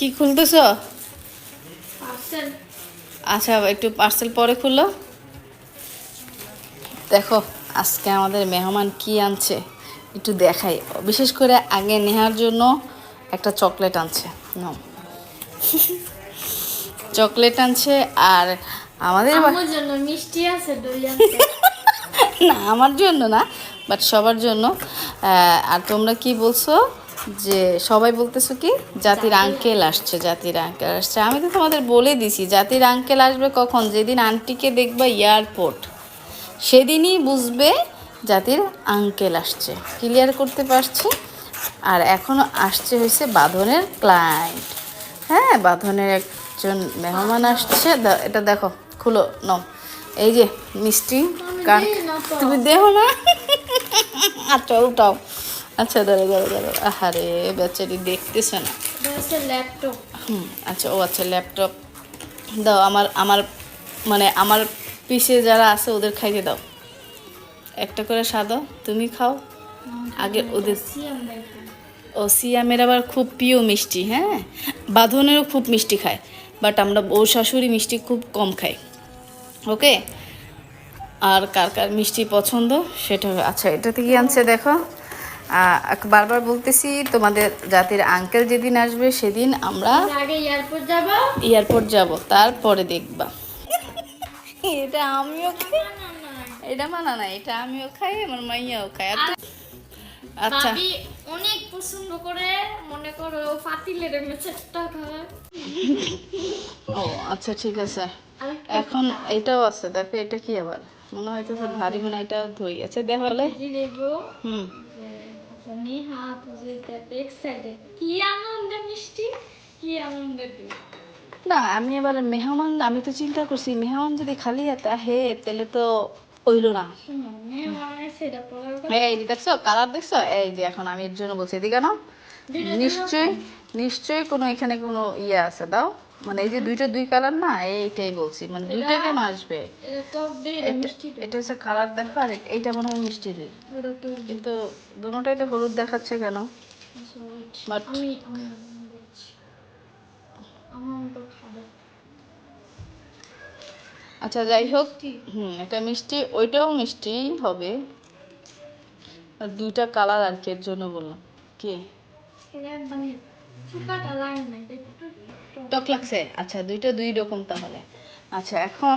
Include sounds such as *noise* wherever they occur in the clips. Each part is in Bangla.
কি খুলতেছ? আচ্ছা একটু পার্সেল পরে খুললো দেখো আজকে আমাদের মেহমান কি আনছে একটু দেখাই। বিশেষ করে আগে নেহার জন্য একটা চকলেট আনছে। *laughs* চকলেট আনছে আর আমাদের জন্য মিষ্টি আছে *laughs* না আমার জন্য না বাট সবার জন্য। আর তোমরা কি বলছো? যে সবাই বলতেছো কি জাতির আঙ্কেল আসছে জাতির আঙ্কেল আসছে। আমি তো তোমাদের বলে দিছি জাতির আঙ্কেল আসবে কখন? যেদিন আন্টিকে দেখবা এয়ারপোর্ট সেদিনই বুঝবে জাতির আঙ্কেল আসছে। ক্লিয়ার করতে পারছি? আর এখনও আসছে হয়েছে বাঁধনের ক্লায়েন্ট হ্যাঁ বাঁধনের একজন মেহমান আসছে। এটা দেখো খুলো নাও। এই যে মিষ্টি কার না। তুমি দেও না আচ্ছা উঠাও। আচ্ছা দাঁড়ো দাঁড়ো দাঁড়ো আহারে বেচারি দেখতেছে না। এটা ল্যাপটপ হুম আচ্ছা ও আচ্ছা ল্যাপটপ দাও আমার আমার মানে আমার পিছে যারা আছে ওদের খাইতে দাও। একটা করে সাদা তুমি খাও। আগে ওদের ও সিয়ামের আবার খুব প্রিয় মিষ্টি হ্যাঁ? বাঁধনেরও খুব মিষ্টি খায় বাট আমরা বউ শাশুড়ি মিষ্টি খুব কম খাই। ওকে? আর কার কার মিষ্টি পছন্দ? সেটা আচ্ছা এটাতে কি আনছে দেখো। বারবার বলতেছি তোমাদের জাতির আঙ্কেল যেদিন আসবে সেদিন আমরা এয়ারপোর্ট যাব এয়ারপোর্ট যাব তারপরে দেখবা এটা আমিও খাই এটা মানা না এটা আমিও খাই আমার মাইয়াও খাই আচ্ছা অনেক পছন্দ করে মনে করো মেচেরটা খায় ও আচ্ছা ঠিক আছে এখন এটাও আছে দেখো এটা কি আবার মনে হয় তো ভারী মনে হয় এটা ধুই আচ্ছা দেখো হুম নেহা তুই এক সাইডে কি আনন্দ মিষ্টি কি আনন্দ না আমি এবার মেহমান আমি তো চিন্তা করছি মেহমান যদি খালি হাতে হে তাহলে তো হইল না। এই যে দেখছ কালার দেখছ? এই যে এখন আমি এর জন্য বলছি এদিকে না নিশ্চয়ই নিশ্চয়ই কোনো এখানে কোনো ইয়ে আছে দাও। মানে এই যে দুইটা দুই কালার না এইটাই বলছি। মানে দুইটা কেন আসবে? এটা হচ্ছে কালার দেখো আর এইটা মনে হয় মিষ্টি দিই। কিন্তু দুটোটাই তো হলুদ দেখাচ্ছে কেন? বাট আচ্ছা যাই হোক হুম এটা মিষ্টি ওইটাও মিষ্টি হবে। আর দুইটা কালার আর কি এর জন্য বললাম। কি? টক। লাগছে? আচ্ছা দুইটা দুই রকম তাহলে। আচ্ছা এখন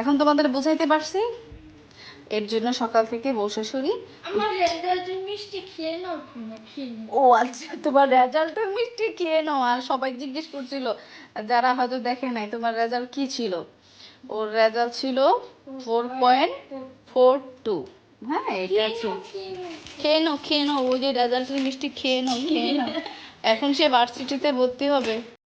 এখন তোমাদের বুঝাইতে পারছি। এর জন্য সকাল থেকে বউ শাশুড়ি আমার রেজাল্ট মিষ্টি খেয়ে নাও না খেয়ে নাও। ও আচ্ছা তোমার রেজাল্টের মিষ্টি খেয়ে নাও। আর সবাই জিজ্ঞেস করছিল যারা হয়তো দেখে নাই তোমার রেজাল্ট কি ছিল? ওর রেজাল্ট ছিল ফোর পয়েন্ট ফোর টু। হ্যাঁ এটা ছিল খেয়ে নাও। খেয়ে নাও ওই যে রেজাল্টের মিষ্টি খেয়ে নাও খেয়ে নাও। এখন সে ভার্সিটিতে ভর্তি হবে।